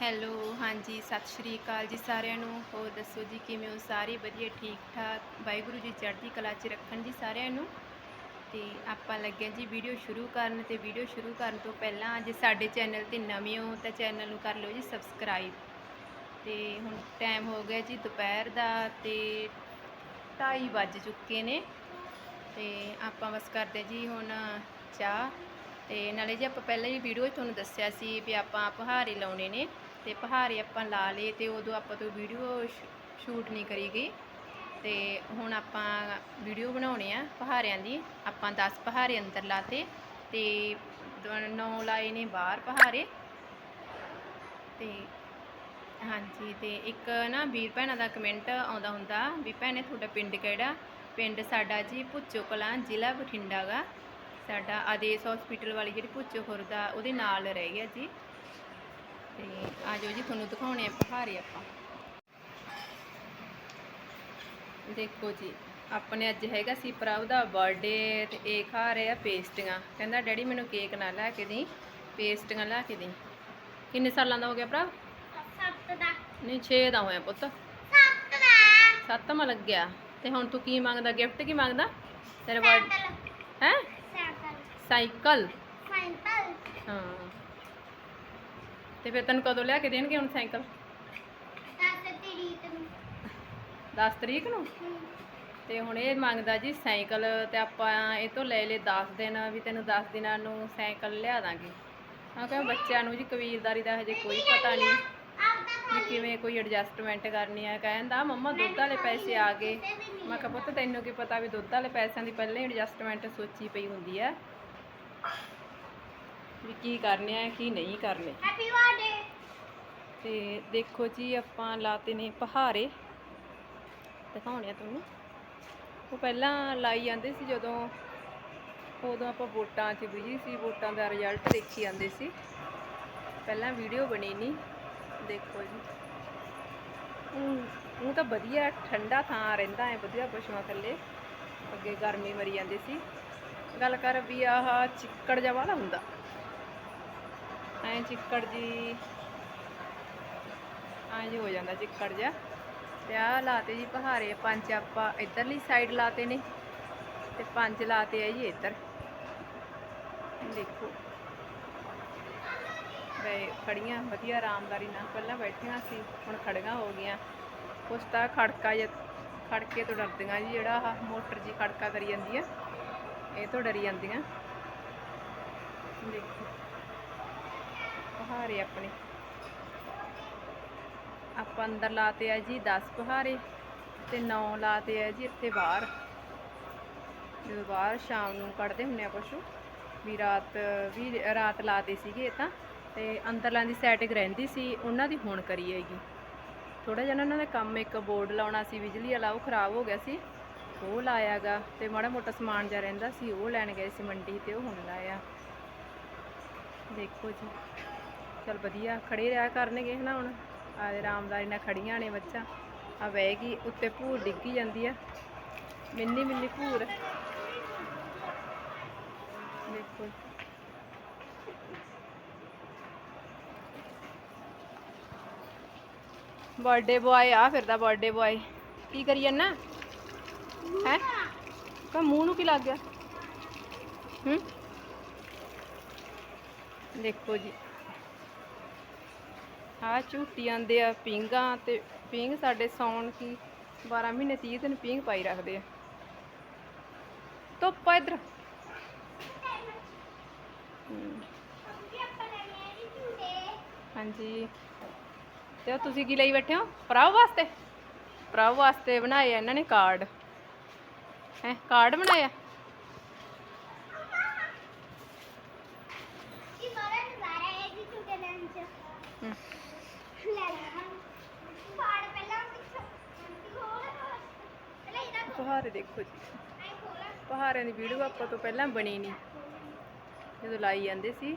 Hello, ਹਾਂਜੀ, ਸਤਿ ਸ਼੍ਰੀ ਅਕਾਲ ਜੀ ਸਾਰਿਆਂ ਨੂੰ। ਹੋਰ ਦੱਸੋ ਜੀ, ਕਿਵੇਂ ਹੋ? ਸਾਰੇ ਵਧੀਆ, ਠੀਕ ਠਾਕ? ਵਾਹਿਗੁਰੂ ਜੀ ਚੜ੍ਹਦੀ ਕਲਾ 'ਚ ਰੱਖਣ ਜੀ ਸਾਰਿਆਂ ਨੂੰ। ਤੇ ਆਪਾਂ ਲੱਗੇ ਜੀ ਵੀਡੀਓ ਸ਼ੁਰੂ ਕਰਨ ਤੇ ਵੀਡੀਓ ਸ਼ੁਰੂ ਕਰਨ ਤੋਂ ਪਹਿਲਾਂ ਜੇ ਸਾਡੇ ਚੈਨਲ ਤੇ ਨਵੇਂ ਹੋ ਤਾਂ ਚੈਨਲ ਨੂੰ ਕਰ ਲਓ ਜੀ ਸਬਸਕ੍ਰਾਈਬ। ਤੇ ਹੁਣ ਟਾਈਮ ਹੋ ਗਿਆ ਜੀ ਦੁਪਹਿਰ ਦਾ ਤੇ 2:30 ਵੱਜ ਚੁੱਕੇ ਨੇ। ਤੇ ਆਪਾਂ ਬਸ ਕਰਦੇ ਜੀ ਹੁਣ ਚਾਹ। ਤੇ ਨਾਲੇ ਜੀ ਆਪਾਂ ਪਹਿਲਾਂ ਹੀ ਵੀਡੀਓ 'ਚ ਤੁਹਾਨੂੰ ਦੱਸਿਆ ਸੀ ਵੀ ਆਪਾਂ ਪਹਾੜੇ ਲਾਉਣੇ ਨੇ। ਤੇ ਪਹਾੜੇ ਆਪਾਂ ਲਾ ਲਏ ਤੇ ਉਦੋਂ ਆਪਾਂ ਤੋਂ ਵੀਡੀਓ ਸ਼ੂਟ ਨਹੀਂ ਕਰੀ ਗਈ। ਤੇ ਹੁਣ ਆਪਾਂ ਵੀਡੀਓ ਬਣਾਉਣੇ ਆ ਪਹਾੜਿਆਂ ਦੀ। ਆਪਾਂ 10 ਪਹਾੜੇ ਅੰਦਰ ਲਾਤੇ ਤੇ ਨੌ ਲਾਏ ਨੇ ਬਾਹਰ ਪਹਾੜੇ। ਤੇ ਹਾਂਜੀ, ਤੇ ਇੱਕ ਨਾ ਵੀਰ ਭੈਣਾਂ ਦਾ ਕਮੈਂਟ ਆਉਂਦਾ ਹੁੰਦਾ ਵੀ ਭੈਣੇ ਤੁਹਾਡਾ ਪਿੰਡ ਕਿਹੜਾ? ਪਿੰਡ ਸਾਡਾ ਜੀ ਭੁੱਚੋ ਕਲਾਂ ਜ਼ਿਲ੍ਹਾ ਬਠਿੰਡਾ ਗਾ। ਸਾਡਾ ਆਦੇਸ਼ ਹਸਪੀਟਲ ਵਾਲੀ ਜਿਹੜੀ ਭੁੱਚੋ ਖੁਰਦਾ ਉਹਦੇ ਨਾਲ ਰਹਿ ਗਿਆ ਜੀ। ਤੇ ਆ ਜਾਓ ਜੀ ਤੁਹਾਨੂੰ ਦਿਖਾਉਣੇ ਆ ਪਹਾੜੇ ਆਪਾਂ। ਦੇਖੋ ਜੀ ਆਪਣੇ ਅੱਜ ਹੈਗਾ ਸੀ ਪ੍ਰਭ ਦਾ ਬਰਥਡੇ ਤੇ ਇਹ ਖਾ ਰਿਹਾ ਪੇਸਟੀਆਂ। ਕਹਿੰਦਾ ਡੈਡੀ ਮੈਨੂੰ ਕੇਕ ਨਾ ਲੈ ਕੇ ਦੇਈ ਪੇਸਟੀਆਂ ਲੈ ਕੇ ਦੇਈ। ਕਿੰਨੇ ਸਾਲਾਂ ਦਾ ਹੋ ਗਿਆ ਪ੍ਰਭ ਸੱਤ ਦਾ। ਨਹੀਂ 6 ਦਾ ਹੋਇਆ ਪੁੱਤ। ਸੱਤ ਦਾ। ਸੱਤਵਾਂ ਲੱਗਿਆ। ਤੇ ਹੁਣ ਤੂੰ ਕੀ ਮੰਗਦਾ? ਗਿਫਟ ਕੀ ਮੰਗਦਾ? ਤੇਰੇ ਬਰਥ ਸਾਈਕਲ ਹੈ? ਸਾਈਕਲ ਹਾਂ ਤੇ ਫਿਰ ਤੈਨੂੰ ਕਦੋਂ ਲਿਆ ਕੇ ਦੇਣਗੇ ਹੁਣ ਸਾਈਕਲ? ਦਸ ਤਰੀਕ ਨੂੰ। 10 ਤਰੀਕ ਨੂੰ? ਤੇ ਹੁਣ ਇਹ ਮੰਗਦਾ ਜੀ ਸਾਈਕਲ ਤੇ ਆਪਾਂ ਇਹ ਤੋਂ ਲੈ ਲੇ 10 ਦਿਨ ਵੀ ਤੈਨੂੰ 10 ਦਿਨਾਂ ਨੂੰ ਸਾਈਕਲ ਲਿਆ ਦਾਂਗੇ। ਹਾਂ ਕਿ ਬੱਚਿਆਂ ਨੂੰ ਜੀ ਕਬੀਲਦਾਰੀ ਦਾ ਹਜੇ ਕੋਈ ਪਤਾ ਨਹੀਂ। ਵੀ ਕਿਵੇਂ ਕੋਈ ਐਡਜਸਟਮੈਂਟ ਕਰਨੀ ਆ। ਕਹਿੰਦਾ ਮੰਮਾ ਦੁੱਧ ਵਾਲੇ ਪੈਸੇ ਆ ਗਏ। ਮੈਂ ਕਿਹਾ ਪੁੱਤ ਤੈਨੂੰ ਕੀ ਪਤਾ ਵੀ ਦੁੱਧ ਵਾਲੇ ਪੈਸਿਆਂ ਦੀ ਪਹਿਲਾਂ ਹੀ ਐਡਜਸਟਮੈਂਟ ਸੋਚੀ ਪਈ ਹੁੰਦੀ ਆ? ਵੀ ਕੀ ਕਰਨੇ ਆ ਕੀ ਨਹੀਂ ਕਰਨੇ। ਹੈਪੀ ਬਰਥਡੇ ਤੇ ਦੇਖੋ ਜੀ ਆਪਾਂ ਲਾਤੇ ਨੇ ਪਹਾੜੇ। ਦਿਖਾਉਣੇ ਆ ਤੁਹਾਨੂੰ। ਉਹ ਪਹਿਲਾਂ ਲਾਈ ਜਾਂਦੇ ਸੀ ਜਦੋਂ ਉਦੋਂ ਆਪਾਂ ਵੋਟਾਂ 'ਚ ਬਿਜ਼ੀ ਸੀ ਵੋਟਾਂ ਦਾ ਰਿਜ਼ਲਟ ਦੇਖੀ ਜਾਂਦੇ ਸੀ। ਪਹਿਲਾਂ ਵੀਡੀਓ ਬਣੀ ਨਹੀਂ ਦੇਖੋ ਜੀ। ਉਹ ਤਾਂ ਵਧੀਆ ਠੰਡਾ ਥਾਂ ਰਹਿੰਦਾ ਹੈ ਵਧੀਆ ਪਸ਼ੂਆਂ ਥੱਲੇ। ਅੱਗੇ ਗਰਮੀ ਮਰੀ ਜਾਂਦੀ ਸੀ। ਗੱਲ ਕਰ ਵੀ ਆਹ ਚਿੱਕੜ ਜਿਹਾ ਵਾਲਾ ਹੁੰਦਾ। ਐ ਚਿੱਕੜ ਜੀ। ਐਂ ਜੀ ਹੋ ਜਾਂਦਾ ਚਿੱਕੜ ਜਿਹਾ। ਤੇ ਆਹ ਲਾਤੇ ਜੀ ਪਹਾੜੇ, ਪੰਜ ਆਪਾਂ ਇਧਰਲੀ ਸਾਈਡ ਲਾਤੇ ਨੇ। ਤੇ ਪੰਜ ਲਾਤੇ ਆ ਜੀ ਇੱਧਰ। ਦੇਖੋ। ਵੇ ਖੜੀਆਂ, ਵਧੀਆ ਆਰਾਮਦਾਰੀ ਨਾਲ ਪਹਿਲਾਂ ਬੈਠੀਆਂ ਸੀ, ਹੁਣ ਖੜੀਆਂ ਹੋ ਗਈਆਂ। ਕੁਛ ਤਾਂ ਖੜਕਾ ਜਿਹਾ, ਖੜਕੇ ਤੋਂ ਡਰਦੀਆਂ ਜੀ, ਜਿਹੜਾ ਆਹ ਮੋਟਰ ਜੀ ਖੜਕਾ ਕਰੀ ਜਾਂਦੀ ਆ, ਇਹ ਤੋਂ ਡਰੀ ਜਾਂਦੀਆਂ। ਦੇਖੋ। ਪਹਾੜੇ ਆਪਣੇ। ਆਪਾਂ ਅੰਦਰ ਲਾਤੇ ਆ ਜੀ 10 ਪਹਾੜੇ ਤੇ 9 ਲਾਤੇ ਆ ਜੀ ਇੱਥੇ ਬਾਹਰ। ਜਦੋਂ ਬਾਹਰ ਸ਼ਾਮ ਨੂੰ ਕੱਢਦੇ ਹੁੰਨੇ ਆ ਪਸ਼ੂ, ਵੀ ਰਾਤ ਵੀ ਰਾਤ ਲਾਤੇ ਸੀਗੇ ਇਹ ਤਾਂ, ਤੇ ਅੰਦਰਲਾਂ ਦੀ ਸੈਟਿੰਗ ਰਹਿੰਦੀ ਸੀ, ਉਹਨਾਂ ਦੀ ਹੁਣ ਕਰੀ ਹੈਗੀ। ਥੋੜਾ ਜਿਹਾ ਨਾ ਉਹਨਾਂ ਦਾ ਕੰਮ ਇੱਕ ਬੋਰਡ ਲਾਉਣਾ ਸੀ, ਬਿਜਲੀ ਵਾਲਾ ਉਹ ਖਰਾਬ ਹੋ ਗਿਆ ਸੀ, ਉਹ ਲਾਇਆਗਾ ਤੇ ਮਾੜਾ ਮੋਟਾ ਸਮਾਨ ਜਿਹਾ ਰਹਿੰਦਾ ਸੀ, ਉਹ ਲੈਣ ਗਏ ਸੀ ਮੰਡੀ ਤੇ, ਉਹ ਹੁਣ ਲਾਇਆ। ਦੇਖੋ ਜੀ। ਚਲ ਵਧੀਆ, ਖੜੇ ਰਿਹਾ ਕਰਨਗੇ ਹਨਾ ਹੁਣ। ਆ ਆਰਾਮਦਾਰੀ ਨਾਲ ਖੜੀਆਂ ਨੇ ਬੱਚਾ। ਆ ਬਹਿਗੀ ਉੱਤੇ ਭੂਰ ਡਿੱਗੀ ਜਾਂਦੀ ਆ। ਮਿੰਨੀ ਮਿੰਨੀ ਭੂਰ ਦੇਖੋ। ਬਰਥਡੇ ਬੁਆਏ ਆ ਫਿਰਦਾ ਬਰਥਡੇ ਬੁਆਏ ਕੀ ਕਰੀ ਜਾਂਦਾ ਹੈ? ਕਾ ਮੂੰਹ ਨੂੰ ਕੀ ਲੱਗ ਗਿਆ? ਹੂੰ? ਦੇਖੋ ਜੀ। ਆਹ ਝੂਟੀ ਆਂਦੇ ਆ ਪਿੰਗਾ ਤੇ ਪਿੰਗ ਸਾਡੇ ਸੌਣ ਕੀ 12 ਮਹੀਨੇ 30 ਦਿਨ ਪਿੰਗ ਪਾਈ ਰੱਖਦੇ ਆ। ਧੁੱਪ ਆ ਇੱਧਰ। ਹਾਂਜੀ। ਤੇ ਤੁਸੀਂ ਕੀ ਲਈ ਬੈਠੇ ਹੋ? ਭਰਾਓ ਵਾਸਤੇ? ਭਰਾਓ ਵਾਸਤੇ ਬਣਾਏ ਆ ਇਹਨਾਂ ਨੇ ਕਾਰਡ। ਹੈ, ਕਾਰਡ ਬਣਾਇਆ ਕੀ ਬੜਾ ਨਜ਼ਾਰਾ ਹੈ। ਜੀ ਝੂਟੇ ਚ ਪਹਾੜੇ ਦੇਖੋ ਜੀ। ਪਹਾੜਿਆਂ ਦੀ ਵੀਡੀਓ ਆਪਾਂ ਤੋਂ ਪਹਿਲਾਂ ਬਣੀ ਨਹੀਂ ਜਦੋਂ ਲਾਈ ਜਾਂਦੇ ਸੀ।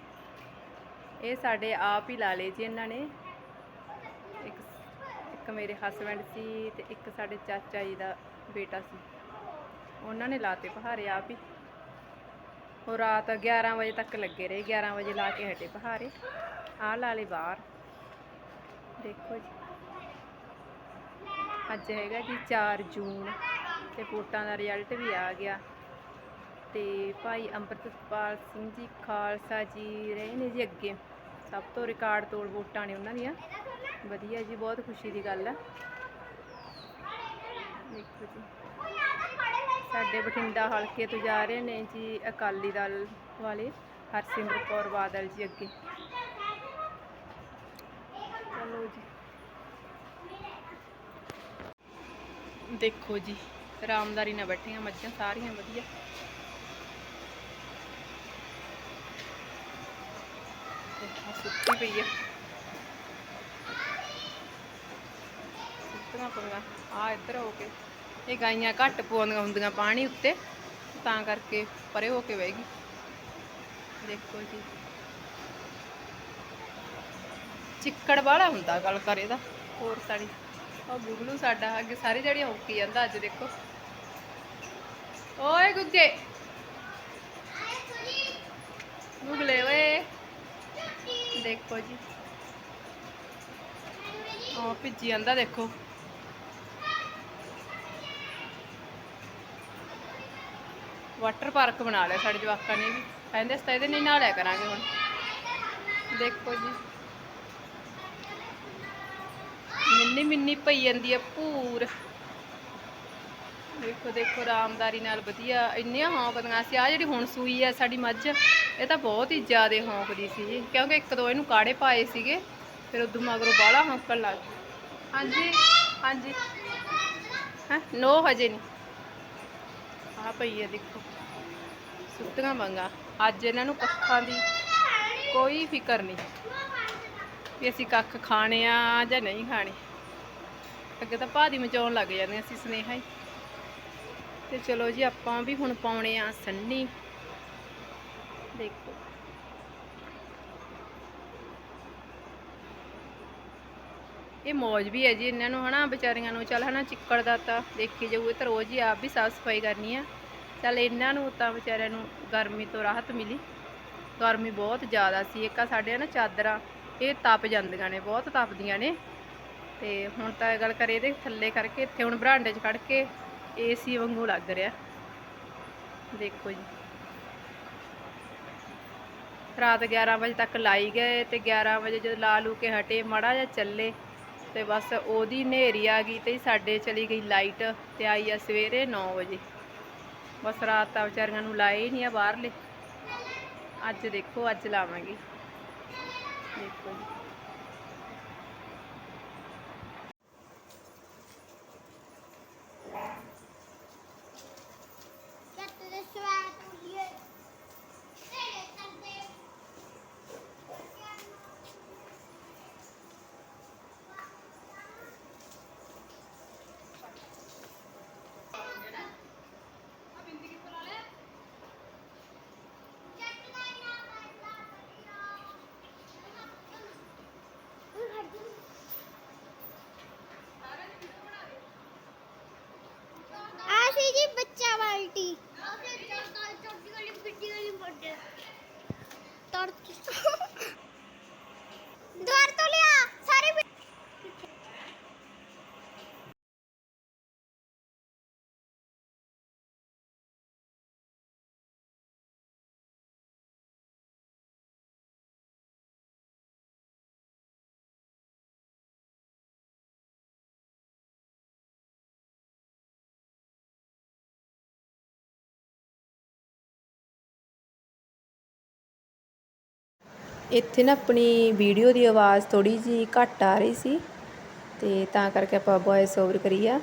ਇਹ ਸਾਡੇ ਆਪ ਹੀ ਲਾ ਲਏ ਜੀ ਇਹਨਾਂ ਨੇ। ਇੱਕ ਇੱਕ ਮੇਰੇ ਹਸਬੰਡ ਸੀ ਤੇ ਇੱਕ ਸਾਡੇ ਚਾਚਾ ਜੀ ਦਾ ਬੇਟਾ ਸੀ। ਉਹਨਾਂ ਨੇ ਲਾਤੇ ਪਹਾੜੇ ਆਪ ਹੀ। ਉਹ ਰਾਤ 11 ਵਜੇ ਤੱਕ ਲੱਗੇ ਰਹੇ। 11 ਵਜੇ ਲਾ ਕੇ ਹਟੇ ਪਹਾੜੇ। ਆਹ ਲਾ ਲਏ ਬਾਹਰ। ਦੇਖੋ ਜੀ। ਅੱਜ ਹੈਗਾ ਜੀ 4 ਜੂਨ ਤੇ ਵੋਟਾਂ ਦਾ ਰਿਜ਼ਲਟ ਵੀ ਆ ਗਿਆ। ਤੇ ਭਾਈ ਅੰਮ੍ਰਿਤਪਾਲ ਸਿੰਘ ਜੀ, ਖਾਲਸਾ ਜੀ ਰਹੇ ਨੇ ਜੀ ਅੱਗੇ। ਸਭ ਤੋਂ ਰਿਕਾਰਡ ਤੋੜ ਵੋਟਾਂ ਨੇ ਉਹਨਾਂ ਦੀਆਂ। ਵਧੀਆ ਜੀ, ਬਹੁਤ ਖੁਸ਼ੀ ਦੀ ਗੱਲ ਆ। ਦੇਖੋ ਜੀ। ਸਾਡੇ ਬਠਿੰਡਾ ਹਲਕੇ ਤੋਂ ਜਾ ਰਹੇ ਨੇ ਜੀ ਅਕਾਲੀ ਦਲ ਵਾਲੇ ਹਰਸਿਮਰਤ ਕੌਰ ਬਾਦਲ ਜੀ ਅੱਗੇ। ਚਲੋ ਜੀ। ਦੇਖੋ ਜੀ ਆਰਾਮਦਾਰੀ ਨਾਲ ਬੈਠੀਆਂ ਮੱਝਾਂ, ਸਾਰੀਆਂ ਵਧੀਆ। ਤੇ ਆਹ ਸੁੱਤੀ ਪਈ ਆ। ਸੁੱਤਣਾ ਪਊਗਾ ਆ ਇੱਧਰ ਹੋ ਕੇ। ਇਹ ਗਾਈਆਂ ਘੱਟ ਪਵਾਉਂਦੀਆਂ ਹੁੰਦੀਆਂ ਪਾਣੀ ਉੱਤੇ, ਤਾਂ ਕਰਕੇ ਪਰੇ ਹੋ ਕੇ ਬਹਿਗੀ ਦੇਖੋ ਜੀ। ਚਿੱਕੜ ਵਾਲਾ ਹੁੰਦਾ ਗੱਲ ਕਰੇ ਦਾ ਹੋਰ ਸਾਡੀ ਉਹ ਗੁਗਲੂ ਸਾਡਾ ਅੱਗੇ ਸਾਰੀ ਜਿਹੜੀ ਹੌਕੀ ਜਾਂਦਾ ਅੱਜ ਦੇਖੋ। ਓਏ ਗੁੱਗੇ। ਗੁਗਲੇ ਓਏ। ਦੇਖੋ ਜੀ। ਉਹ ਭਿੱਜੀ ਜਾਂਦਾ ਦੇਖੋ। ਵਾਟਰ ਪਾਰਕ ਬਣਾ ਲਿਆ ਸਾਡੇ ਜਵਾਕਾਂ ਨੇ ਵੀ। ਕਹਿੰਦੇ ਅਸੀਂ ਤਾਂ ਇਹਦੇ ਨਹੀਂ ਨਹਾਲਿਆ ਕਰਾਂਗੇ ਹੁਣ। ਦੇਖੋ ਜੀ। ਮਿੰਨੀ ਮਿੰਨੀ ਪਈ ਜਾਂਦੀ ਆ ਪੂਰ। ਦੇਖੋ ਦੇਖੋ, ਆਰਾਮਦਾਰੀ ਨਾਲ ਵਧੀਆ। ਇੰਨੀਆਂ ਹੌਂਕਦੀਆਂ ਸੀ। ਆ ਜਿਹੜੀ ਹੁਣ ਸੂਈ ਆ ਸਾਡੀ ਮੱਝ, ਇਹ ਤਾਂ ਬਹੁਤ ਹੀ ਜ਼ਿਆਦਾ ਹੌਂਕਦੀ ਸੀ। ਜੀ ਕਿਉਂਕਿ ਇੱਕ ਦੋ ਇਹਨੂੰ ਕਾੜੇ ਪਾਏ ਸੀਗੇ, ਫਿਰ ਉਦੋਂ ਮਗਰੋਂ ਬਾਹਲਾ ਹੌਂਕਣ ਲੱਗ ਗਈ ਹਾਂਜੀ ਹਾਂਜੀ। ਹੈ? ਨੋ ਹਜੇ ਨਹੀਂ। ਆ ਪਈ ਆ, ਦੇਖੋ। ਸੁੱਤੀਆਂ ਮੰਗਾ ਅੱਜ ਇਹਨਾਂ ਨੂੰ ਕੱਖਾਂ ਦੀ ਕੋਈ ਫਿਕਰ ਨਹੀਂ। ਵੀ ਅਸੀਂ ਕੱਖ ਖਾਣੇ ਆ ਜਾਂ ਨਹੀਂ ਖਾਣੇ। ਅੱਗੇ ਤਾਂ ਭਾਦੀ ਮਚਾਉਣ ਲੱਗ ਜਾਂਦੇ ਅਸੀਂ ਸੁਨੇਹਾ ਹੀ। ਤੇ ਚਲੋ ਜੀ, ਆਪਾਂ ਵੀ ਹੁਣ ਪਾਉਣੇ ਆ ਸੰਨੀ। ਦੇਖੋ। ਇਹ ਮੌਜ ਵੀ ਹੈ ਜੀ ਇਹਨਾਂ ਨੂੰ, ਹਨਾ, ਵਿਚਾਰੀਆਂ ਨੂੰ। ਚੱਲ, ਹਨਾ, ਚਿੱਕੜ ਦਾ ਤਾਂ ਦੇਖੀ ਜਾਊ ਇਹ ਤਾਂ ਰੋਜ਼ ਹੀ ਆਪ ਵੀ ਸਾਫ਼ ਸਫ਼ਾਈ ਕਰਨੀ ਆ। ਚੱਲ, ਇਹਨਾਂ ਨੂੰ ਤਾਂ ਵਿਚਾਰਿਆਂ ਨੂੰ ਗਰਮੀ ਤੋਂ ਰਾਹਤ ਮਿਲੀ। ਗਰਮੀ ਬਹੁਤ ਜ਼ਿਆਦਾ ਸੀ। ਇੱਕ ਆ ਸਾਡੇ ਨਾ ਚਾਦਰਾਂ, ਇਹ ਤਪ ਜਾਂਦੀਆਂ ਨੇ, ਬਹੁਤ ਤਪਦੀਆਂ ਨੇ। ਤੇ ਹੁਣ ਤਾਂ ਗੱਲ ਕਰੇ ਇਹਦੇ ਥੱਲੇ ਕਰਕੇ, ਇੱਥੇ ਹੁਣ ਬਰਾਂਡੇ 'ਚ ਖੜ ਕੇ ਏਸੀ ਵਾਂਗੂ ਲੱਗ ਰਿਹਾ। ਦੇਖੋ ਜੀ। ਰਾਤ 11 ਵਜੇ ਤੱਕ ਲਾਈ ਗਏ ਤੇ 11 ਵਜੇ ਜਦੋਂ ਲਾ ਲੂ ਕੇ ਹਟੇ, ਮੜਾ ਜਾਂ ਚੱਲੇ ਤੇ ਬਸ ਉਹਦੀ ਹਨੇਰੀ ਆ ਗਈ ਤੇ ਸਾਡੇ ਚਲੀ ਗਈ ਲਾਈਟ ਤੇ ਆਈ ਆ ਸਵੇਰੇ 9 ਵਜੇ। ਬਸ ਰਾਤ ਤਾਂ ਵਿਚਾਰੀਆਂ ਨੂੰ ਲਾਏ ਹੀ ਨਹੀਂ ਆ ਬਾਹਰਲੇ। ਅੱਜ ਦੇਖੋ, ਅੱਜ ਲਾਵਾਂਗੇ। ਦੇਖੋ ਜੀ ਜੱਟ ਦੇ ਸਵਾਦ ਉਲੀਏ ਤੇਰੇ ਕਰਦੇ ਆ ਸੀ ਜੀ ਬੱਚਾ ਬਾਲਟੀ ਛੋਟੀ ਵਾਲੀ ਫਿੱਟੀ ਵਾਲੀ ਵੱਡੇ ਤੜ ਦੁਆਰ ਤੋਂ ਲਿਆ ਸਾਰੇ ਬਿ- ਇੱਥੇ ਨਾ ਆਪਣੀ ਵੀਡੀਓ ਦੀ ਆਵਾਜ਼ ਥੋੜੀ ਜੀ ਘੱਟ ਆ ਰਹੀ ਸੀ ਤੇ ਤਾਂ ਕਰਕੇ ਆਪਾਂ ਵੌਇਸ ਓਵਰ ਕਰੀ ਆ।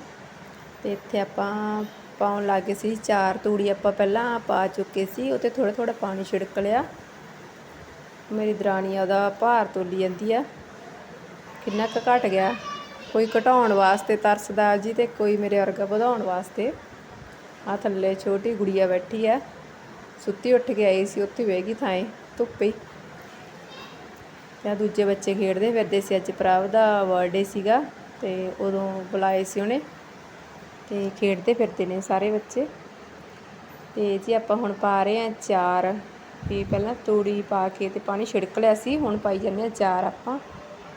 ਤੇ ਇੱਥੇ ਆਪਾਂ ਪਾਉਣ ਲੱਗੇ ਸੀ ਚਾਰ ਤੂੜੀ ਆਪਾਂ ਪਹਿਲਾਂ ਪਾ ਚੁੱਕੇ ਸੀ ਉੱਤੇ ਥੋੜਾ ਥੋੜਾ ਪਾਣੀ ਛਿੜਕ ਲਿਆ। ਮੇਰੀ ਦਰਾਣੀ ਉਹਦਾ ਭਾਰ ਤੋਲੀ ਜਾਂਦੀ ਆ। ਕਿੰਨਾ ਕੁ ਘਟ ਗਿਆ। ਕੋਈ ਘਟਾਉਣ ਵਾਸਤੇ ਤਰਸਦਾ ਜੀ ਤੇ ਕੋਈ ਮੇਰੇ ਵਰਗਾ ਵਧਾਉਣ ਵਾਸਤੇ। ਆ ਥੱਲੇ ਛੋਟੀ ਗੁੜੀਆ ਬੈਠੀ ਆ। ਸੁੱਤੀ ਉੱਠ ਕੇ ਆਈ ਸੀ, ਉੱਥੇ ਬਹਿ ਗਈ ਥਾਂ ਧੁੱਪੇ। ਜਾਂ ਦੂਜੇ ਬੱਚੇ ਖੇਡਦੇ ਫਿਰਦੇ ਸੀ ਅੱਜ ਪ੍ਰਭ ਦਾ ਬਰਥਡੇ ਸੀਗਾ ਤੇ ਉਦੋਂ ਬੁਲਾਏ ਸੀ ਉਹਨੇ ਤੇ ਖੇਡਦੇ ਫਿਰਦੇ ਨੇ ਸਾਰੇ ਬੱਚੇ। ਤੇ ਜੀ ਆਪਾਂ ਹੁਣ ਪਾ ਰਹੇ ਆ ਚਾਰ। ਵੀ ਪਹਿਲਾਂ ਤੂੜੀ ਪਾ ਕੇ ਤੇ ਪਾਣੀ ਛਿੜਕ ਲਿਆ ਸੀ, ਹੁਣ ਪਾਈ ਜਾਂਦੇ ਆ ਚਾਰ ਆਪਾਂ।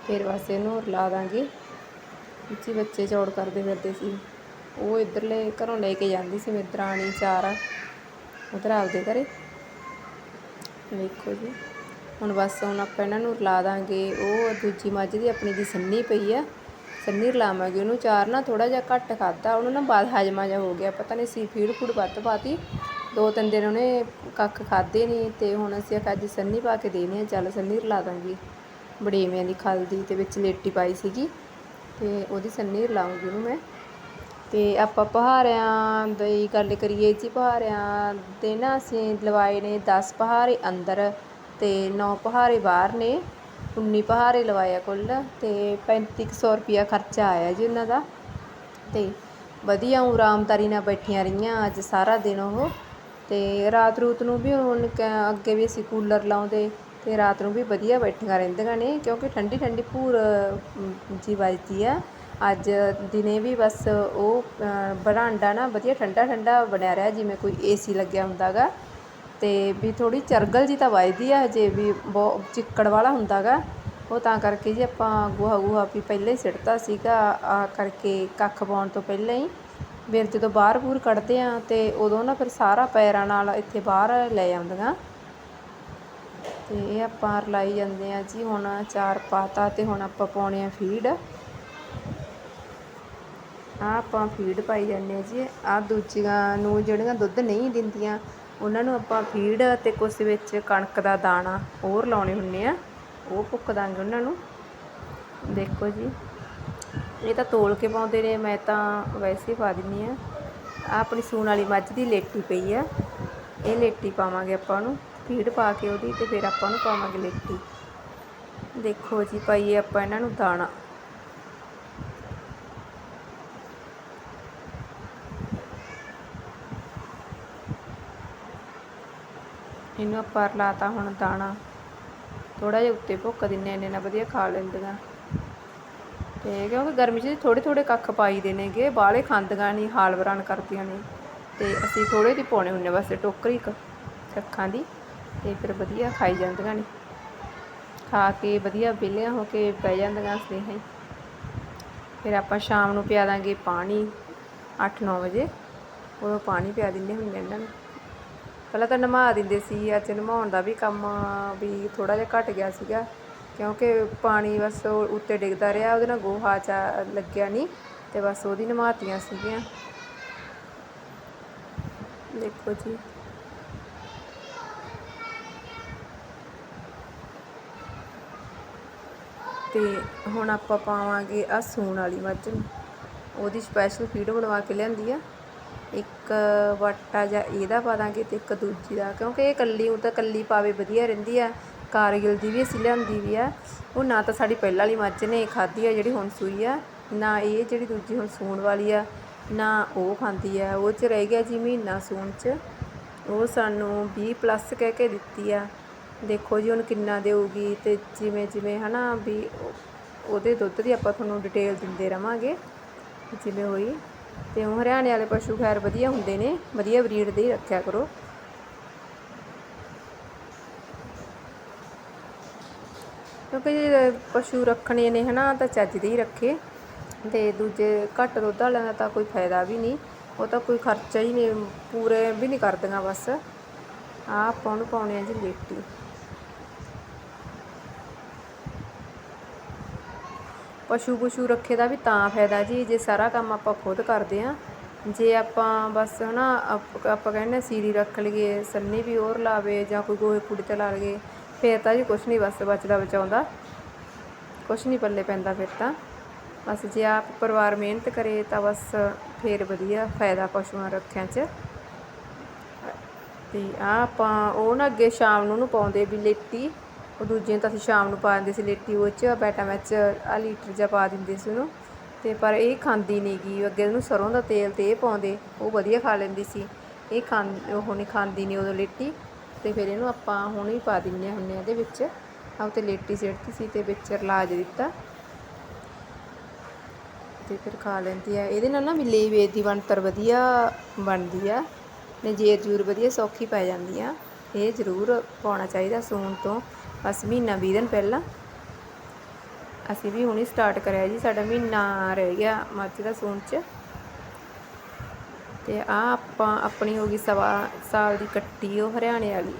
ਫਿਰ ਬਸ ਇਹਨੂੰ ਰਲਾ ਦਾਂਗੇ। ਜੀ ਬੱਚੇ ਚੌੜ ਕਰਦੇ ਫਿਰਦੇ ਸੀ। ਉਹ ਇਧਰਲੇ ਘਰੋਂ ਲੈ ਕੇ ਜਾਂਦੀ ਸੀ ਮੇਰੀ ਦਰਾਣੀ ਚਾਰ। ਉਧਰ ਆਪਦੇ ਘਰੇ। ਵੇਖੋ ਜੀ। ਹੁਣ ਬਸ ਹੁਣ ਆਪਾਂ ਇਹਨਾਂ ਨੂੰ ਰਲਾ ਦਾਂਗੇ। ਉਹ ਦੂਜੀ ਮੱਝ ਦੀ ਆਪਣੀ ਦੀ ਸੰਨੀ ਪਈ ਆ। ਸੰਨੀ ਰਲਾਵਾਂਗੇ ਉਹਨੂੰ। ਚਾਰ ਨਾ ਥੋੜਾ ਜਿਹਾ ਘੱਟ ਖਾਦਾ ਉਹਨੂੰ ਨਾ ਬਾਦ ਹਜਮਾ ਜਿਹਾ ਹੋ ਗਿਆ। ਪਤਾ ਨਹੀਂ ਸੀ, ਫੀਡ ਫੂਡ ਵੱਧ ਪਾਤੀ। ਦੋ ਤਿੰਨ ਦਿਨ ਉਹਨੇ ਕੱਖ ਖਾਦੇ ਨਹੀਂ ਤੇ ਹੁਣ ਅਸੀਂ ਆਖਿਆ, ਅੱਜ ਸੰਨੀ ਪਾ ਕੇ ਦੇਣੀ ਆ। ਚੱਲ ਸੰਨੀ ਰਲਾ ਦਾਂਗੀ। ਬੜੇਵਿਆਂ ਦੀ ਖਲ ਦੀ ਤੇ ਵਿੱਚ ਲੇਟੀ ਪਾਈ ਸੀਗੀ। ਤੇ ਉਹਦੀ ਸੰਨੀ ਰਲਾਉਂਗੀ ਉਹਨੂੰ ਮੈਂ। ਤੇ ਆਪਾਂ ਪਹਾੜਿਆਂ ਦੀ ਗੱਲ ਕਰੀਏ ਜੀ, ਪਹਾੜਿਆਂ ਦੇ ਨਾ ਅਸੀਂ ਲਵਾਏ ਨੇ 10 ਪਹਾੜੇ ਅੰਦਰ। ਅਤੇ ਨੌ ਪਹਾਰੇ ਬਾਹਰ ਨੇ 19 ਪਹਾੜੇ ਲਵਾਇਆ ਕੁੱਲ ਅਤੇ ਪੈਂਤੀ ਕੁ ਸੌ ਰੁਪਈਆ ਖਰਚਾ ਆਇਆ ਜੀ ਉਹਨਾਂ ਦਾ। ਅਤੇ ਵਧੀਆ ਉਹ ਆਰਾਮਦਾਰੀ ਨਾਲ ਬੈਠੀਆਂ ਰਹੀਆਂ ਅੱਜ ਸਾਰਾ ਦਿਨ ਉਹ। ਅਤੇ ਰਾਤ ਰੂਤ ਨੂੰ ਵੀ ਹੁਣ ਕ- ਅੱਗੇ ਵੀ ਅਸੀਂ ਕੂਲਰ ਲਾਉਂਦੇ ਅਤੇ ਰਾਤ ਨੂੰ ਵੀ ਵਧੀਆ ਬੈਠੀਆਂ ਰਹਿੰਦੀਆਂ ਨੇ ਕਿਉਂਕਿ ਠੰਡੀ ਠੰਡੀ ਭੂਰ ਜੀ ਵੱਜਦੀ ਆ। ਅੱਜ ਦਿਨੇ ਵੀ ਬਸ ਉਹ ਅ, ਬਰਾਂਡਾ ਨਾ ਵਧੀਆ ਠੰਡਾ ਠੰਡਾ ਬਣਿਆ ਰਿਹਾ ਜਿਵੇਂ ਕੋਈ ਏ ਸੀ ਲੱਗਿਆ ਹੁੰਦਾ ਗਾ ਅਤੇ ਵੀ ਥੋੜ੍ਹੀ ਚਰਗਲ ਜਿਹੀ ਤਾਂ ਵੱਜਦੀ ਆ ਹਜੇ ਵੀ, ਬਹੁ ਚਿੱਕੜ ਵਾਲਾ ਹੁੰਦਾ ਗਾ ਉਹ ਤਾਂ ਕਰਕੇ ਜੀ ਆਪਾਂ ਗੋਹਾ ਗੋਹਾ ਵੀ ਪਹਿਲਾਂ ਹੀ ਸਿੱਟਤਾ ਸੀਗਾ, ਆ ਕਰਕੇ ਕੱਖ ਪਾਉਣ ਤੋਂ ਪਹਿਲਾਂ ਹੀ। ਫਿਰ ਜਦੋਂ ਬਾਹਰ ਬੂਹਰ ਕੱਢਦੇ ਹਾਂ ਅਤੇ ਉਦੋਂ ਨਾ ਫਿਰ ਸਾਰਾ ਪੈਰਾਂ ਨਾਲ ਇੱਥੇ ਬਾਹਰ ਲੈ ਆਉਂਦੀਆਂ। ਅਤੇ ਇਹ ਆਪਾਂ ਰਲਾਈ ਜਾਂਦੇ ਹਾਂ ਜੀ, ਹੁਣ ਚਾਰ ਪਾਤਾ ਅਤੇ ਹੁਣ ਆਪਾਂ ਪਾਉਣੇ ਆ ਫੀਡ। ਆਹ ਆਪਾਂ ਫੀਡ ਪਾਈ ਜਾਂਦੇ ਹਾਂ ਜੀ। ਆਹ ਦੂਜੀਆਂ ਨੂੰ ਜਿਹੜੀਆਂ ਦੁੱਧ ਨਹੀਂ ਦਿੰਦੀਆਂ ਉਹਨਾਂ ਨੂੰ ਆਪਾਂ ਫੀਡ ਅਤੇ ਕੁਛ ਵਿੱਚ ਕਣਕ ਦਾ ਦਾਣਾ ਹੋਰ ਲਾਉਣੇ ਹੁੰਨੇ ਆ, ਉਹ ਭੁੱਕ ਦਾਂਗੇ ਉਹਨਾਂ ਨੂੰ। ਦੇਖੋ ਜੀ, ਇਹ ਤਾਂ ਤੋਲ ਕੇ ਪਾਉਂਦੇ ਨੇ, ਮੈਂ ਤਾਂ ਵੈਸੇ ਹੀ ਪਾ ਦਿੰਨੀ ਆ ਆ ਆਪਣੀ ਸੂਣ ਵਾਲੀ ਮੱਝ ਦੀ ਲੇਟੀ ਪਈ ਆ, ਇਹ ਲੇਟੀ ਪਾਵਾਂਗੇ ਆਪਾਂ ਨੂੰ ਫੀਡ ਪਾ ਕੇ ਉਹਦੀ ਤੇ ਫਿਰ ਆਪਾਂ ਨੂੰ ਪਾਵਾਂਗੇ ਲੇਟੀ। ਦੇਖੋ ਜੀ ਪਾਈਏ ਆਪਾਂ ਇਹਨਾਂ ਨੂੰ ਦਾਣਾ। ਇਹਨੂੰ ਆਪਾਂ ਲਾਤਾ ਹੁਣ ਦਾਣਾ। ਥੋੜਾ ਜਿਹਾ ਉੱਤੇ ਭੁੱਕ ਦਿੰਨੇ ਇੰਨੇ ਨਾਲ ਵਧੀਆ ਖਾ ਲੈਂਦੀਆਂ। ਤੇ ਕਿਉਂਕਿ ਗਰਮੀ 'ਚ ਥੋੜੇ ਥੋੜੇ ਕੱਖ ਪਾਈ ਦੇ ਨੇਗੇ, ਬਾਹਲੇ ਖਾਂਦੀਆਂ ਨਹੀਂ ਹਾਲ ਬਰਾਨ ਕਰਦੀਆਂ ਨੇ। ਤੇ ਅਸੀਂ ਥੋੜੇ ਜਿਹੇ ਪਾਉਣੇ ਹੁੰਨੇ ਬਸ, ਟੋਕਰੀ ਕੱਖਾਂ ਦੀ, ਤੇ ਫਿਰ ਵਧੀਆ ਖਾਈ ਜਾਂਦੀਆਂ ਨੇ। ਖਾ ਕੇ ਵਧੀਆ ਵਿਹਲੀਆਂ ਹੋ ਕੇ ਪੈ ਜਾਂਦੀਆਂ ਸਨੇਹਾਂ ਹੀ। ਫਿਰ ਆਪਾਂ ਸ਼ਾਮ ਨੂੰ ਪਿਆ ਦਾਂਗੇ ਪਾਣੀ 8-9 ਵਜੇ। ਉਦੋਂ ਪਾਣੀ ਪਿਆ ਦਿੰਦੇ ਹੁੰਦੇ ਇਹਨਾਂ ਨੂੰ। ਪਹਿਲਾਂ ਤਾਂ ਨਮਾ ਦਿੰਦੇ ਸੀ, ਅੱਜ ਨਮਾਉਣ ਦਾ ਵੀ ਕੰਮ ਵੀ ਥੋੜ੍ਹਾ ਜਿਹਾ ਘੱਟ ਗਿਆ ਸੀਗਾ, ਕਿਉਂਕਿ ਪਾਣੀ ਬਸ ਉੱਤੇ ਡਿੱਗਦਾ ਰਿਹਾ, ਉਹਦੇ ਨਾਲ ਗੋਹਾ ਚਾ ਲੱਗਿਆ ਨਹੀਂ ਅਤੇ ਬਸ ਉਹਦੀ ਨਮਾਤੀਆਂ ਸੀਗੀਆਂ। ਦੇਖੋ ਜੀ। ਤੇ ਹੁਣ ਆਪਾਂ ਪਾਵਾਂਗੇ ਆ ਸੂਣ ਵਾਲੀ ਮੱਝ ਨੂੰ, ਉਹਦੀ ਸਪੈਸ਼ਲ ਫੀਡ ਬਣਵਾ ਕੇ ਲਿਆਂਦੀ ਆ। ਇੱਕ ਵਾਟਾ ਜਾਂ ਇਹਦਾ ਪਾ ਦਾਂਗੇ ਅਤੇ ਇੱਕ ਦੂਜੀ ਦਾ, ਕਿਉਂਕਿ ਇਹ ਇਕੱਲੀ ਉਹ ਤਾਂ ਇਕੱਲੀ ਪਾਵੇ ਵਧੀਆ ਰਹਿੰਦੀ ਆ। ਕਾਰਗਿਲ ਦੀ ਵੀ ਅਸੀਂ ਲਿਆਂਦੀ ਵੀ ਆ। ਉਹ ਨਾ ਤਾਂ ਸਾਡੀ ਪਹਿਲਾਂ ਵਾਲੀ ਮੱਝ ਨੇ ਖਾਧੀ ਆ ਜਿਹੜੀ ਹੁਣ ਸੂਈ ਆ, ਨਾ ਇਹ ਜਿਹੜੀ ਦੂਜੀ ਹੁਣ ਸੂਣ ਵਾਲੀ ਆ, ਨਾ ਉਹ ਖਾਂਦੀ ਆ। ਉਹ ਚ ਰਹਿ ਗਿਆ ਜੀ ਮਹੀਨਾ ਸੂਣ ਚ। ਉਹ ਸਾਨੂੰ 20 ਪਲੱਸ ਕਹਿ ਕੇ ਦਿੱਤੀ ਆ। ਦੇਖੋ ਜੀ ਹੁਣ ਕਿੰਨਾ ਦੇਊਗੀ ਤੇ ਜਿਵੇਂ ਜਿਵੇਂ ਹਨਾ ਵੀ ਉਹਦੇ ਦੁੱਧ ਦੀ ਆਪਾਂ ਤੁਹਾਨੂੰ ਡਿਟੇਲ ਦਿੰਦੇ ਰਵਾਂਗੇ। ਜਿਵੇਂ ਹੋਈ। ਤੇ ਉਹ ਹਰਿਆਣੇ ਵਾਲੇ ਪਸ਼ੂ ਖੈਰ ਵਧੀਆ ਹੁੰਦੇ ਨੇ, ਵਧੀਆ ਬਰੀਡ ਦੇ ਹੀ ਰੱਖਿਆ ਕਰੋ। ਕਿਉਂਕਿ ਜੇ ਪਸ਼ੂ ਰੱਖਣੇ ਨੇ ਹਨਾ, ਤਾਂ ਚੱਜ ਦੇ ਹੀ ਰੱਖੇ। ਤੇ ਦੂਜੇ ਘੱਟ ਦੁੱਧ ਵਾਲਿਆਂ ਦਾ ਤਾਂ ਕੋਈ ਫਾਇਦਾ ਵੀ ਨਹੀਂ, ਉਹ ਤਾਂ ਕੋਈ ਖਰਚਾ ਹੀ ਨਹੀਂ, ਪੂਰੇ ਵੀ ਨਹੀਂ ਕਰਦੀਆਂ ਬਸ। ਆ ਆਪਾਂ ਉਹਨੂੰ ਪਾਉਣੇ ਆ ਜੀ ਲੇਟੀ। ਪਸ਼ੂ ਪਸ਼ੂ ਰੱਖੇ ਦਾ ਵੀ ਤਾਂ ਫਾਇਦਾ ਜੀ, ਜੇ ਸਾਰਾ ਕੰਮ ਆਪਾਂ ਖੁਦ ਕਰਦੇ ਆ ਜੇ ਆਪਾਂ ਬਸ ਹਨਾ, ਆਪ- ਆਪਾਂ ਕਹਿੰਦੇ ਸੀਰੀ ਰੱਖ ਲਈਏ, ਸੰਨੀ ਵੀ ਹੋਰ ਲਾਵੇ ਜਾਂ ਕੋਈ ਗੋਹੇ ਕੁੜੀ ਤੇ ਲਾ ਲਈਏ, ਫੇਰ ਤਾਂ ਜੀ ਕੁਛ ਨਹੀਂ ਬਸ ਬਚਦਾ ਬਚਾਉਂਦਾ। ਕੁਛ ਨਹੀਂ ਪੱਲੇ ਪੈਂਦਾ ਫਿਰ ਤਾਂ। ਬਸ ਜੇ ਆਪ ਪਰਿਵਾਰ ਮਿਹਨਤ ਕਰੇ ਤਾਂ ਬਸ ਫੇਰ ਵਧੀਆ ਫਾਇਦਾ ਪਸ਼ੂਆਂ ਰੱਖਿਆ 'ਚ। ਤੇ ਆ ਆਪਾਂ ਉਹ ਨਾ ਅੱਗੇ ਸ਼ਾਮ ਨੂੰ ਉਹਨੂੰ ਪਾਉਂਦੇ ਵੀ ਲੇਤੀ ਉਹ ਦੂਜੇ ਤਾਂ ਅਸੀਂ ਸ਼ਾਮ ਨੂੰ ਪਾ ਦਿੰਦੇ ਸੀ ਲੇਟੀ ਉਹ ਚ, ਬੈਟਾ ਵਿੱਚ ਆ ਲੀਟਰ ਜਿਹਾ ਪਾ ਦਿੰਦੇ ਸੀ ਉਹਨੂੰ। ਤੇ ਪਰ ਇਹ ਖਾਂਦੀ ਨਹੀਂ ਗੀ ਅੱਗੇ ਉਹਨੂੰ ਸਰੋਂ ਦਾ ਤੇਲ ਤੇ ਇਹ ਪਾਉਂਦੇ, ਉਹ ਵਧੀਆ ਖਾ ਲੈਂਦੀ ਸੀ। ਇਹ ਖਾਂ, ਉਹ ਨਹੀਂ ਖਾਂਦੀ ਨਹੀਂ ਉਦੋਂ ਲੇਟੀ, ਤੇ ਫਿਰ ਇਹਨੂੰ ਆਪਾਂ ਹੁਣ ਹੀ ਪਾ ਦਿੰਨੇ ਹੁੰਨੇ ਆ ਇਹਦੇ ਵਿੱਚ। ਆ ਉੱਤੇ ਲੇਟੀ ਸਿੱਟਤੀ ਸੀ ਤੇ ਵਿੱਚ ਰਲਾਜ ਦਿੱਤਾ। ਤੇ ਫਿਰ ਖਾ ਲੈਂਦੀ ਆ। ਇਹਦੇ ਨਾਲ ਨਾ ਮਿਲੇ ਵੇਦ ਦੀ ਬਣਤਰ ਵਧੀਆ ਬਣਦੀ ਆ ਨੇ ਜੇਰ ਜੂਰ ਵਧੀਆ ਸੌਖੀ ਪੈ ਜਾਂਦੀ ਆ। ਇਹ ਜ਼ਰੂਰ ਪਾਉਣਾ ਚਾਹੀਦਾ ਸੂਣ ਤੋਂ। ਬਸ ਮਹੀਨਾ, ਵੀਹ ਦਿਨ ਪਹਿਲਾਂ। ਅਸੀਂ ਵੀ ਹੁਣੇ ਸਟਾਰਟ ਕਰਿਆ ਜੀ, ਸਾਡਾ ਮਹੀਨਾ ਰਹਿ ਗਿਆ ਮੱਝ ਦਾ ਸੂਣ ਚ। ਤੇ ਆ ਆਪਾਂ ਆਪਣੀ ਹੋ ਗਈ ਸਵਾ, ਸਾਲ ਦੀ ਕੱਟੀ ਉਹ ਹਰਿਆਣੇ ਵਾਲੀ।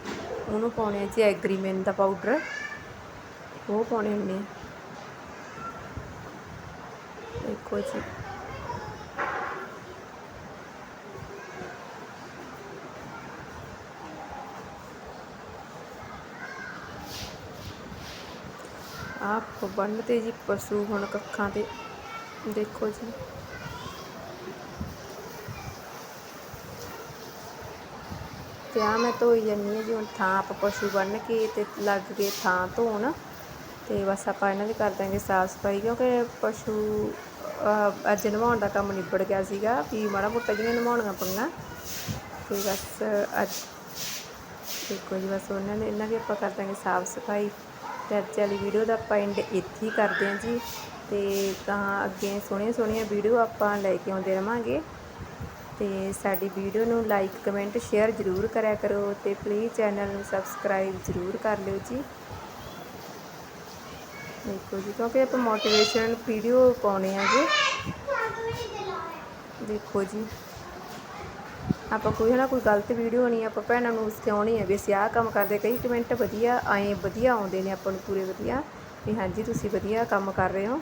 ਉਹਨੂੰ ਪਾਉਣੇ ਆ ਜੀ ਐਗਰੀਮੈਂਟ ਦਾ ਪਾਊਡਰ ਉਹ ਪਾਉਣੇ ਹੁੰਦੇ ਆ। ਦੇਖੋ ਜੀ। ਆਪ ਬੰਨਤੇ ਜੀ ਪਸ਼ੂ, ਹੁਣ ਕੱਖਾਂ ਤੇ ਦੇਖੋ ਜੀ। ਤੇ ਆ ਮੈਂ ਧੋਈ ਜਾਂਦੀ ਹਾਂ ਜੀ, ਹੁਣ ਥਾਂ ਆਪ ਪਸ਼ੂ ਬੰਨ ਕੇ ਤੇ ਲੱਗ ਕੇ ਥਾਂ ਧੋਣ। ਤੇ ਬਸ ਆਪਾਂ ਇਹਨਾਂ ਦੀ ਕਰ ਦਾਂਗੇ ਸਾਫ਼ ਸਫ਼ਾਈ, ਕਿਉਂਕਿ ਪਸ਼ੂ ਅੱਜ ਨਵਾਉਣ ਦਾ ਕੰਮ ਨਿਬੜ ਗਿਆ ਸੀਗਾ, ਵੀ ਮਾੜਾ ਮੋਟਾ ਜਿਹੀਆਂ ਨਵਾਉਣੀਆਂ ਪਈਆਂ। ਤੇ ਬਸ ਅੱਜ ਦੇਖੋ ਜੀ, ਬਸ ਉਹਨਾਂ ਨੇ, ਇਹਨਾਂ ਦੀ ਆਪਾਂ ਕਰ ਦਾਂਗੇ ਸਾਫ਼ ਸਫ਼ਾਈ। ਤੇ ਅੱਜ ਵਾਲੀ ਵੀਡੀਓ ਦਾ ਆਪਾਂ ਐਂਡ ਇੱਥੇ ਹੀ ਕਰਦੇ ਹਾਂ ਜੀ। ਤੇ ਤਾਂ ਅੱਗੇ ਸੋਹਣੀਆਂ ਸੋਹਣੀਆਂ ਵੀਡੀਓ ਆਪਾਂ ਲੈ ਕੇ ਆਉਂਦੇ ਰਵਾਂਗੇ। ਤੇ ਸਾਡੀ ਵੀਡੀਓ ਨੂੰ ਲਾਈਕ ਕਮੈਂਟ ਸ਼ੇਅਰ ਜ਼ਰੂਰ ਕਰਿਆ ਕਰੋ ਤੇ ਪਲੀਜ਼ ਚੈਨਲ ਨੂੰ ਸਬਸਕ੍ਰਾਈਬ ਜ਼ਰੂਰ ਕਰ ਲਿਓ ਜੀ। ਦੇਖੋ ਜੀ, ਕਿਉਂਕਿ ਆਪਾਂ ਮੋਟੀਵੇਸ਼ਨ ਵੀਡੀਓ ਪਾਉਣੇ ਆ ਜੀ। ਦੇਖੋ ਜੀ। ਆਪਾਂ ਕੋਈ ਨਾ ਕੋਈ ਗਲਤ ਵੀਡੀਓ ਨਹੀਂ, ਆਪਾਂ ਭੈਣਾਂ ਨੂੰ ਸਿਖਾਉਣੀ ਹੈ ਵੀ ਅਸੀਂ ਆਹ ਕੰਮ ਕਰਦੇ, ਕਈ ਕਮੈਂਟ ਵਧੀਆ ਆਏ, ਵਧੀਆ ਆਉਂਦੇ ਨੇ ਆਪਾਂ ਨੂੰ ਪੂਰੇ ਵਧੀਆ। ਵੀ ਹਾਂਜੀ, ਤੁਸੀਂ ਵਧੀਆ ਕੰਮ ਕਰ ਰਹੇ ਹੋ।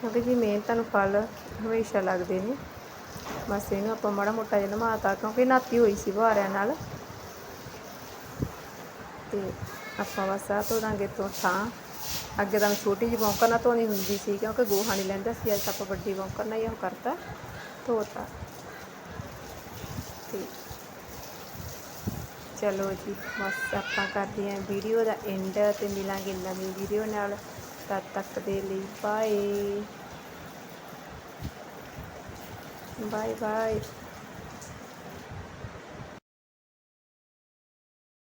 ਕਿਉਂਕਿ ਜੀ ਮਿਹਨਤਾਂ ਨੂੰ ਫਲ ਹਮੇਸ਼ਾ ਲੱਗਦੇ ਨੇ। ਬਸ ਇਹਨੂੰ ਆਪਾਂ ਮਾੜਾ ਮੋਟਾ ਜਿਹਾ ਨਮਾਤਾ, ਕਿਉਂਕਿ ਨਾਤੀ ਹੋਈ ਸੀ ਬੁਹਾਰਿਆਂ ਨਾਲ। ਤੇ ਆਪਾਂ ਬਸ ਆ ਧੋ ਦਾਂਗੇ ਤੋਂ ਥਾਂ। ਅੱਗੇ ਤਾਂ ਛੋਟੀ ਜਿਹੀ ਬੌਂਕਰ ਨਾਲ ਧੋਣੀ ਹੁੰਦੀ ਸੀ, ਕਿਉਂਕਿ ਗੋਹਾ ਨਹੀਂ ਲੈਂਦਾ ਸੀ, ਅੱਜ ਆਪਾਂ ਵੱਡੀ ਬੌਂਕਰ ਨਾਲ ਹੀ ਉਹ ਕਰਤਾ, ਧੋਤਾ। ਤੇ ਚਲੋ ਜੀ, ਬਸ ਆਪਾਂ ਕਰਦੇ ਹਾਂ ਵੀਡੀਓ ਦਾ ਐਂਡ ਤੇ ਮਿਲਾਂਗੇ ਨਵੀਂ ਵੀਡੀਓ ਨਾਲ। ਤਦ ਤੱਕ ਦੇ ਲਈ ਬਾਏ ਬਾਏ ਬਾਏ